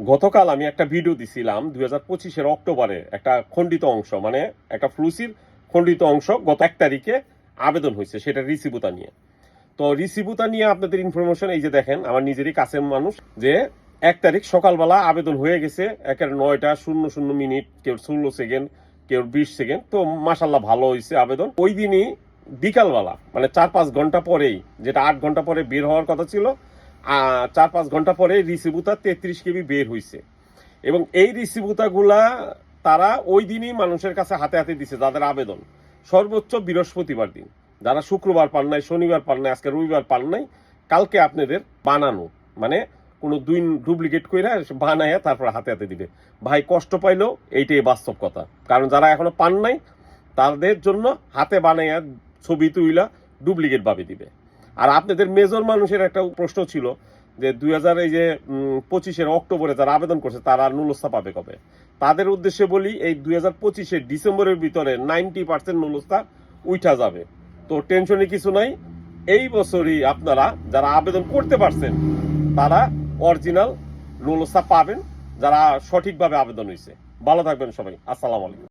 গতকাল আমি একটা ভিডিও দিছিলাম দুই হাজার পঁচিশের অক্টোবরে, একটা খণ্ডিত অংশ মানে একটা ফ্লুসির খণ্ডিত অংশ গত এক তারিখে আবেদন হয়েছে, সেটা রিসিভুতা নিয়ে। তো রিসিভুতা নিয়ে আপনাদের ইনফরমেশন এই যে দেখেন, আমার নিজেরই কাছের মানুষ, যে এক তারিখ সকালবেলা আবেদন হয়ে গেছে একের নয়টা শূন্য শূন্য মিনিট, কেউ ষোলো সেকেন্ড, কেউ বিশ সেকেন্ড, তো মাসাল্লাহ ভালো হয়েছে আবেদন। ওই দিনই বিকালবেলা মানে চার পাঁচ ঘণ্টা পরেই, যেটা আট ঘণ্টা পরে বের হওয়ার কথা ছিল চার পাঁচ ঘণ্টা পরে রিসিভুতা তেত্রিশ কেবি বের হয়েছে এবং এই রিসিভুতাগুলা তারা ওই দিনই মানুষের কাছে হাতে হাতে দিছে, যাদের আবেদন। সর্বোচ্চ বৃহস্পতিবার দিন। যারা শুক্রবার পান নাই, শনিবার পান নাই, আজকে রবিবার পান নাই, কালকে আপনাদের বানানো। মানে কোনো দুই ডুপ্লিকেট করে বানায় তারপর হাতে হাতে দিবে। ভাই, কষ্ট পাইলেও এইটাই বাস্তব কথা। কারণ যারা এখনও পান নাই, তাদের জন্য হাতে বানাইয়া ছবি তুইলা ডুপ্লিকেট ভাবে দিবে। আর আপনাদের মেজর মানুষের একটা প্রশ্ন ছিল যে দুই হাজার এই যে পঁচিশের অক্টোবরে যারা আবেদন করছে, তারা নুলস্থা পাবে কবে? তাদের উদ্দেশ্যে বলি, এই দুই হাজার পঁচিশের ডিসেম্বরের ভিতরে নাইনটি পার্সেন্ট নুলস্থা উঠা যাবে। তো টেনশনে কিছু নাই, এই বছরই আপনারা যারা আবেদন করতে পারছেন, তারা অরিজিনাল নুলস্থা পাবেন, যারা সঠিকভাবে আবেদন হয়েছে ভালো থাকবেন সবাই। আসসালামু আলাইকুম।